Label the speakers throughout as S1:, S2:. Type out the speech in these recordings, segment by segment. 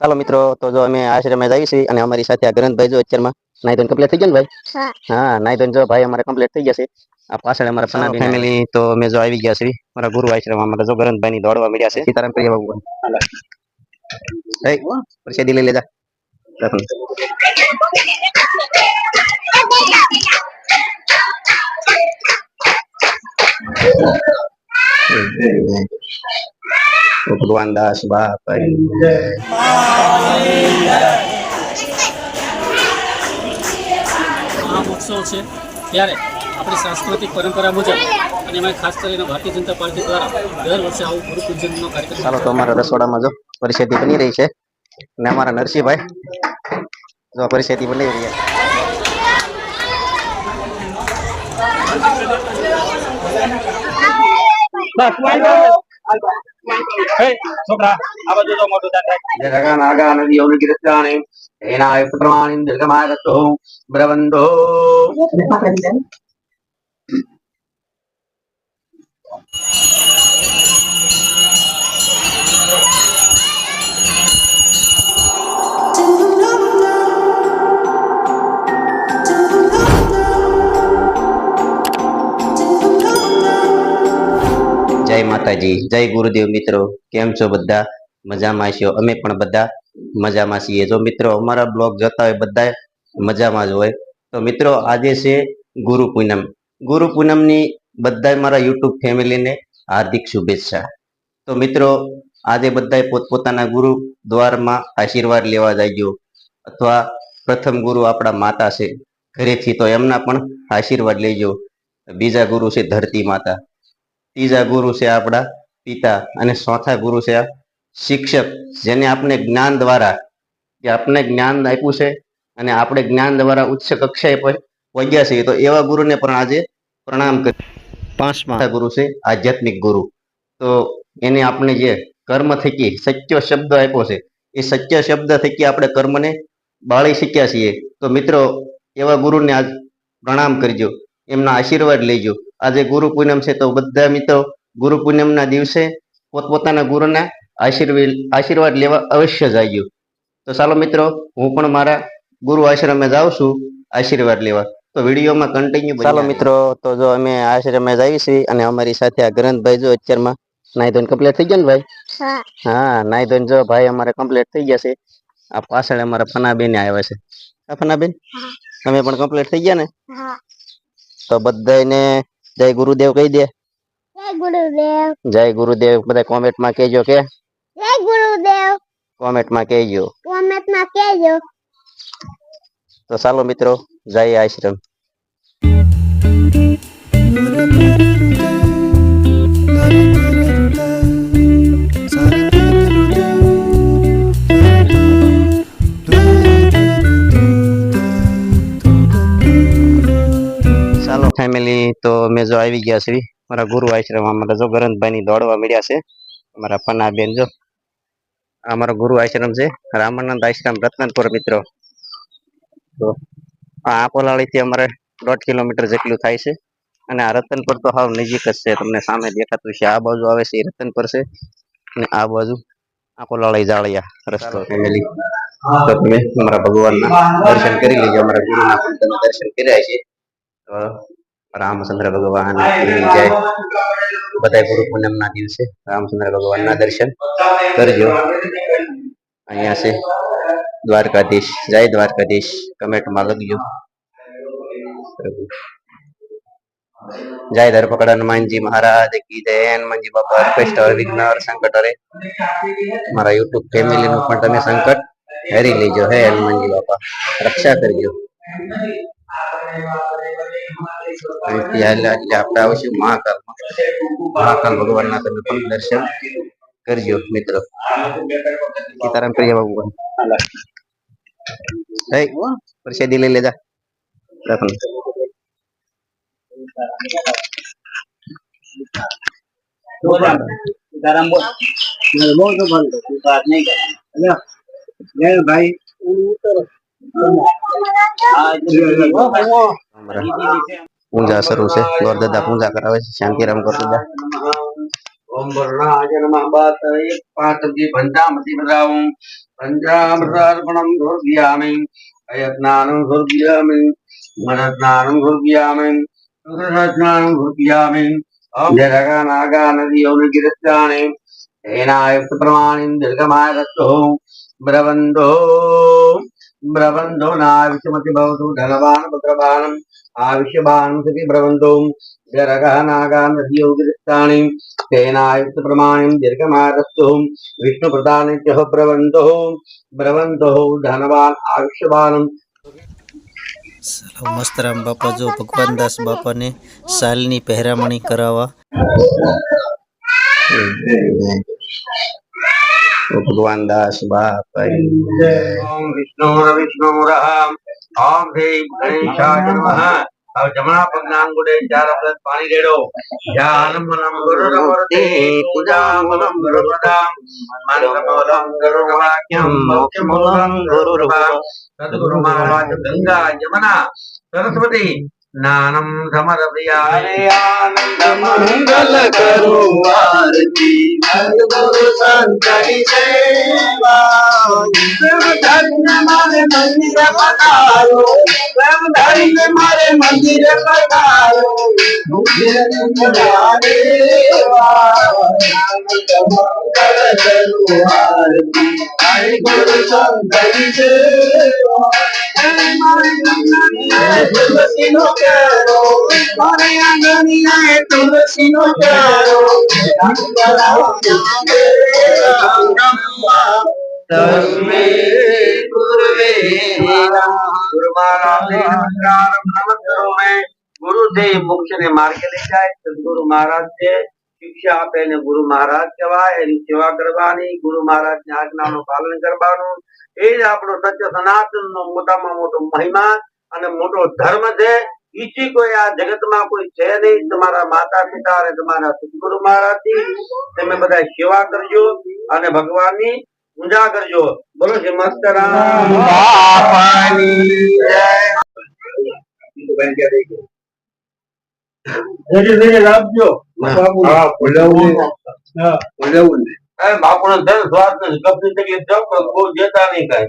S1: ચાલો મિત્રો તો જો અમે આશ્રમે જઈએ છીએ અને અમારી સાથે આ ગ્રંથભાઈ જો અત્યારમાં નાઈ ધોઈને કમ્પ્લીટ થઈ ગયા ને ભાઈ?
S2: હા.
S1: હા નાઈ ધોઈને જો ભાઈ અમારે કમ્પ્લીટ થઈ જશે આ પાછળ અમારા પના ફેમિલી તો અમે જો આવી ગયા છીએ મારા ગુરુ આશ્રમ અમારે જો ગ્રંથભાઈ ની દોડવા મળ્યા છે. સીતારામ પ્રિય ભગવાન પ્રસાદી લઈ લેજા. રાખો. ભગવાન દાસ બાપ
S3: આ ઉત્સવ છે. ત્યારે આપણી સાંસ્કૃતિક પરંપરા મુજબ અને એમાં ખાસ કરીને ભારતીય જનતા પાર્ટી દ્વારા દર વર્ષે આવું ગુરુ પૂજનનો કાર્યક્રમ
S1: ચાલો તો અમારા રસોડામાં જો પરિસ્થિતિ બની રહી છે ને અમારા નરસિંહભાઈ જો પરિસ્થિતિ બની રહી છે.
S4: છોકરા, આ બધું તો મોટું થાય જગા નાગા
S1: નદી અવની કૃષ્ણાણી એના પુત્રવાણી દુર્ગમાગતો બ્રવંદો Thank you. માતાજી જય ગુરુદેવ મિત્રો. કેમ છો બધા? મજામાં છો? અમે પણ બધા મજામાં છીએ. જો મિત્રો, અમારા બ્લોગ જોતા હોય બધા મજામાં જ હોય. તો મિત્રો, આજે છે ગુરુ પૂનમ. ગુરુ પૂનમની બધા મારા યુટ્યુબ ફેમિલીને હાર્દિક શુભેચ્છા. તો મિત્રો, આજે બધા પોતપોતાના ગુરુ દ્વારમાં આશીર્વાદ લેવા જાયજો. અથવા પ્રથમ ગુરુ આપણા માતા છે. ઘરેથી તો એમના પણ આશીર્વાદ લેજો. બીજા ગુરુ છે ધરતી માતા. ત્રીજા ગુરુ છે આપણા પિતા અને ચોથા ગુરુ છે આ શિક્ષક જેને આપણે જ્ઞાન દ્વારા જે આપણે જ્ઞાન આપ્યું છે અને આપણે જ્ઞાન દ્વારા ઉચ્ચ કક્ષાએ પહોંચ્યા છીએ તો એવા ગુરુને પણ આજે પ્રણામ કરી. પાંચમા. ગુરુ છે આધ્યાત્મિક ગુરુ. તો એને આપણે જે કર્મ થકી સત્ય શબ્દ આપ્યો છે એ સત્ય શબ્દ થકી આપણે કર્મને બાળી શીખ્યા છીએ. તો મિત્રો એવા ગુરુને આજ પ્રણામ કરજો. એમના આશીર્વાદ લેજો. આજે ગુરુ પૂનમ છે તો બધા મિત્રો ગુરુ પૂનમના દિવસે પોતપોતાના ગુરુના આશીર્વાદ આશીર્વાદ લેવા અવશ્ય જાયજો તો ચાલો મિત્રો હું પણ મારા ગુરુ આશ્રમે જાઉં છું આશીર્વાદ લેવા. તો વિડીયોમાં કન્ટિન્યુ ચાલો મિત્રો તો જો અમે આશ્રમે જઈએ છીએ અને અમારી સાથે આ ગ્રંથભાઈ જો અત્યારમાં નાઈ ધોઈને કમ્પ્લીટ થઈ ગયા ને ભાઈ?
S2: હા.
S1: હા નાઈ ધોઈને જો ભાઈ અમારે કમ્પ્લીટ થઈ ગયા છે. આ પાછળ અમારા ફનાબેન આવ્યા છે. હા ફનાબેન?
S2: હા.
S1: તમે પણ કમ્પ્લીટ થઈ ગયા ને? તો બધાને જય ગુરુદેવ કહી દે.
S2: જય ગુરુદેવ.
S1: જય ગુરુદેવ બધા કોમેન્ટમાં કહેજો કે.
S2: જય ગુરુદેવ.
S1: કોમેન્ટમાં કહેજો.
S2: કોમેન્ટમાં કહેજો.
S1: તો ચાલો મિત્રો જય આશ્રમ. ચાલો ફેમિલી તો મેં જો આવી ગયા છે, મારા ગુરુ આશ્રમ અમારા જો ગરંતભાઈ ની દોડવા મળ્યા છે અમારા પન્ના બેન જો. અમારો ગુરુ આશ્રમ છે, રામાનંદ આશ્રમ, રત્નપુર, મિત્રો. તો આ પોલાળીથી અમારે દોઢ કિલોમીટર જેટલું થાય છે. અને આ રતનપુર તો હાવ નજીક જ છે, તમને સામે દેખાતું છે આ બાજુ આવે છે રતનપુર છે. અને આ બાજુ આંકોલાળી જાળિયા રસ્તો ફેમિલી તો તમે અમારા ભગવાનના દર્શન કરી લેજો, અમારા ગુરુના દર્શન કર્યા છે. રામચંદ્ર ભગવાનની જય બધા ગુરુ પૂનમના દિવસે રામચંદ્ર ભગવાનના દર્શન કરજો અહીંયા છે દ્વારકાધીશ જય દ્વારકાધીશ કમેન્ટમાં લખજો પ્રભુ. જય ધરપકડ હનુમાનજી મહારાજ કી જય હનુમાનજી બાપા રિક્વેસ્ટ હર વિઘ્ન હર સંકટ હરે મારા યુટ્યુબ ફેમિલી નું પણ તમે સંકટ હરી લેજો હે હનુમાનજી બાપા. રક્ષા કરજો. હાલ્યા એટલે આપણે આવશું મહાકાલમાં મહાકાલ. ભગવાનના તમે પણ દર્શન કરજો મિત્રો. સીતારામ પ્રિય ભગવાન હે પ્રસાદી લઈ લેજા. રાખો.
S4: ભાઈ.
S1: અમારા પૂજા શરૂ છે. ગોરદાદા પૂજા કરાવે છે. શાંતિરામ ગોરદાદા
S4: ઓમ વરુણાય નમઃ બાત એક પાંચજી પંચામૃતિ પ્રદાઉં પંચામૃતાર્પણમ ગુર્વ્યામિ અયત્નાનું ગુર્વ્યામિ મનસ્નાનું ગુર્વ્યામિ સુરસ્નાનું ગુર્વ્યામિ ઓમ જરગા નાગા નદી યૌન ગિરસ્યાને એનાયુક્ત પ્રમાણિન દીર્ઘમાય રસ્તો બ્રવંદો. ബ്രവന്തോ നാവശ്യമതി ഭവതു ധനവാൻ പുത്രവാനം ആവശ്യവാനം സതി ബ്രവന്തവും ഗരഗനാഗാനദിയോഗൃത്താണി തേനായുക്ത പ്രമാണം ദീർഘമാരസ്തും വിഷ്ണു പ്രധാനത്യ ബ്രവന്തോ ബ്രവന്തോ ധനവാൻ
S5: ആവശ്യവാനം મસ્તરામ બાપા જો ભગવાનદાસ બાપાને સાલની પહેરામણી કરાવવા
S1: ભગવાન દાસ બાપ
S4: ઓમ વિષ્ણુ વિષ્ણુ ઓમ હે ગણેશાય નમઃ. હવે જમણા પગના આંગુડે ચાર વખત પાણી રેડો. ધ્યાનમ મનમ ગુરુ વર્તે પૂજા મનમ ગુરુ પ્રદામ મંત્રમોલમ ગુરુ વાક્યમ મોક્ષમોલમ ગુરુ સદગુરુ મહારાજ ગંગા યમુના સરસ્વતી નાનંદમરપ્રિયાનંદમંગલ કરું આરતી. ગુરુ સંતની સેવા મારે મંદિર પધારો. ધન્ય મારે મંદિર પધારો. મંગલ કરું આરતી. ગુરુ સંતની સેવા ગુરુદેવ મોક્ષને માર્ગે લઈ જાય. સદગુરુ મહારાજ છે. શિક્ષા આપે એને ગુરુ મહારાજ કહેવાય. એની સેવા કરવાની, ગુરુ મહારાજની આજ્ઞાનું પાલન કરવાનું. એ જ આપણો સત્ય સનાતન નો મોટામાં મોટો મહિમા. અને મોટો ધર્મ છે બીજી કોઈ આ જગતમાં કોઈ છે નહીં તમારા માતા પિતા અને તમારા સદગુરુ મહારાજથી તમે બધા સેવા કરજો અને ભગવાનની પૂજા કરજો. બોલો શ્રી મસ્તરામ. જય બાપુનો. ધન સ્વાદ કપની તકલીફ જાવ બહુ જતા નહીં કાંઈ.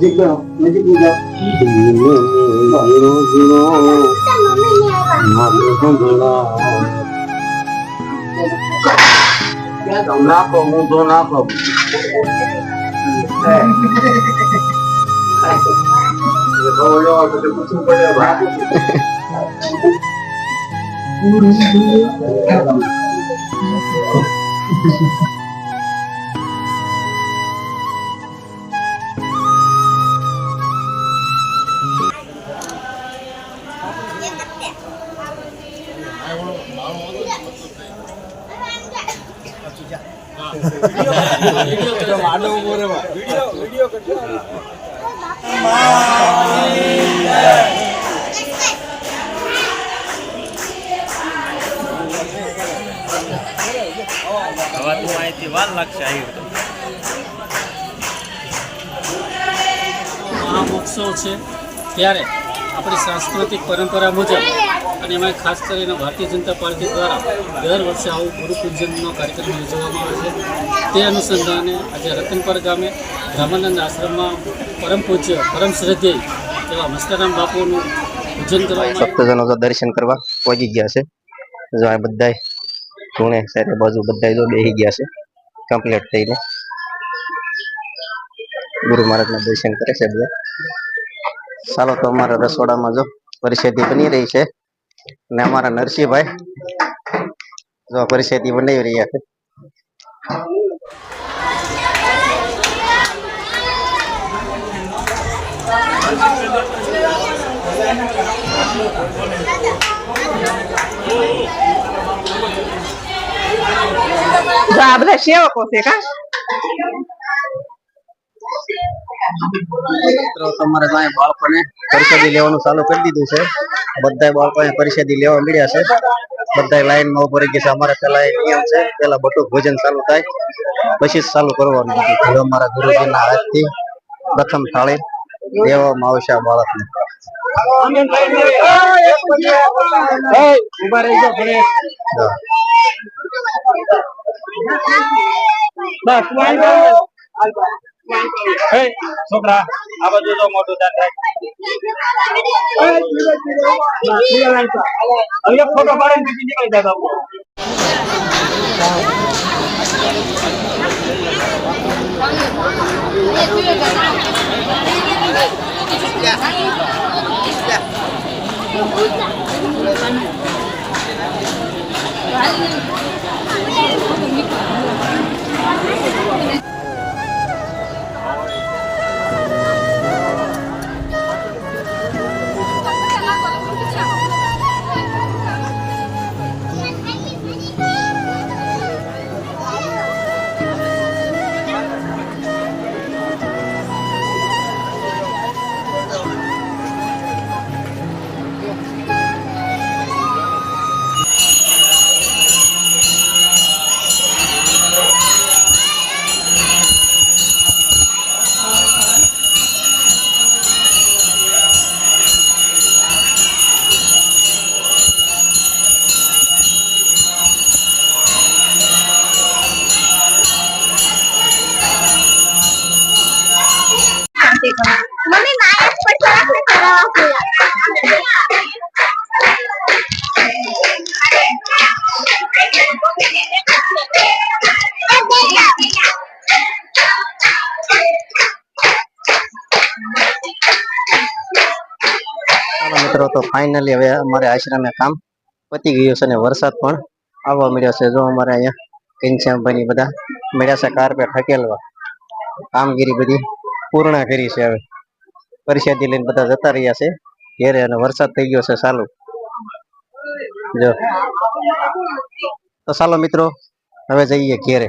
S4: મહેરબાની
S1: પગલે પગલે
S4: એને જિંદગી એક ને બીજા ખાઈ નકર અમારે પૂરા નહીં થાય નાખો હું તો પૂછવું પડે બાપુ
S3: મહામહોત્સવ છે ત્યારે આપણી સાંસ્કૃતિક પરંપરા મુજબ અને એમાં ખાસ કરીને ભારતીય જનતા પાર્ટી દ્વારા દર વર્ષે આવું ગુરુપૂજનનો કાર્યક્રમ યોજવામાં આવે છે. તે અનુસંધાને આજે રતનપર ગામે રામાનંદ આશ્રમમાં પરમ પૂજ્ય, પરમ શ્રદ્ધેય એવા મસ્તરામ બાપુનું પૂજન કરવામાં
S1: ભક્તજનો તો દર્શન કરવા પહોંચી ગયા છે. જો આ બધાય ધૂણે સાઈડે બાજુ બધાય જો બેસી ગયા છે કમ્પ્લીટ થઈને. ગુરુ મહારાજના દર્શન કરે છે બધા. ચાલો તો અમારા રસોડામાં જો પરિસ્થિતિ બની રહી છે. ને અમારા નરસિંહભાઈ જો પરિસ્થિતિ બનાવી રહ્યા છે.
S6: જો આ બધા સેવકો છે કા?
S1: તમારે ત્યાં બાળકોને પરિષદી લેવાનું ચાલુ કરી દીધું છે. બધા બાળકો પરિષદી લેવા મળ્યા છે. બધા લાઈનમાં ઊભા રહી ગયા છે. અમારે પેલા એક નિયમ છે. પેલા બટુક ભોજન ચાલુ થાય પછી જ ચાલુ કરવાનું બધું અમારા ગુરુજીના હાથથી પ્રથમ થાળી દેવામાં આવશે આ બાળકને. જો.
S4: છોકરા આ બધું તો મોટું દાન થાય ફોટો પાડીને બીજી નીકળી જાય બાપુ
S1: મિત્રો, તો ફાઇનલી હવે અમારે આશ્રમે કામ પતી ગયું છે અને વરસાદ પણ આવવા મળ્યો છે. જો અમારે અહીંયા ઘનશ્યામભાઈ બધા મળ્યા છે કાર્પેટ હકેલવા. કામગીરી બધી પૂર્ણ કરી છે હવે. પરિષદી લઈને બધા જતા રહ્યા છે ઘેરે અને વરસાદ થઈ ગયો છે ચાલુ. જો. તો ચાલો મિત્રો, હવે જઈએ ઘેરે.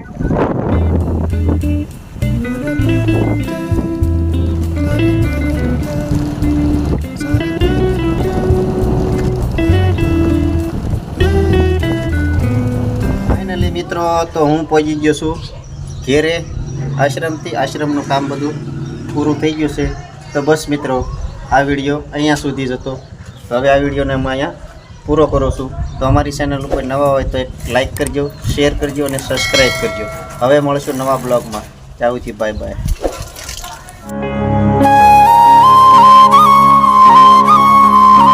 S1: મિત્રો, તો હું પહોંચી ગયો છું ઘેરે. આશ્રમથી આશ્રમનું કામ બધું પૂરું થઈ ગયું છે. તો બસ મિત્રો, આ વીડિયો અહીંયા સુધી જ હતો. તો હવે આ વિડીયોને હું અહીંયા પૂરો કરું છું. તો અમારી ચેનલ ઉપર નવા હોય તો એક લાઇક કરજો, શેર કરજો અને સબસ્ક્રાઈબ કરજો. હવે મળશું નવા બ્લોગમાં. ત્યાંથી બાય બાય.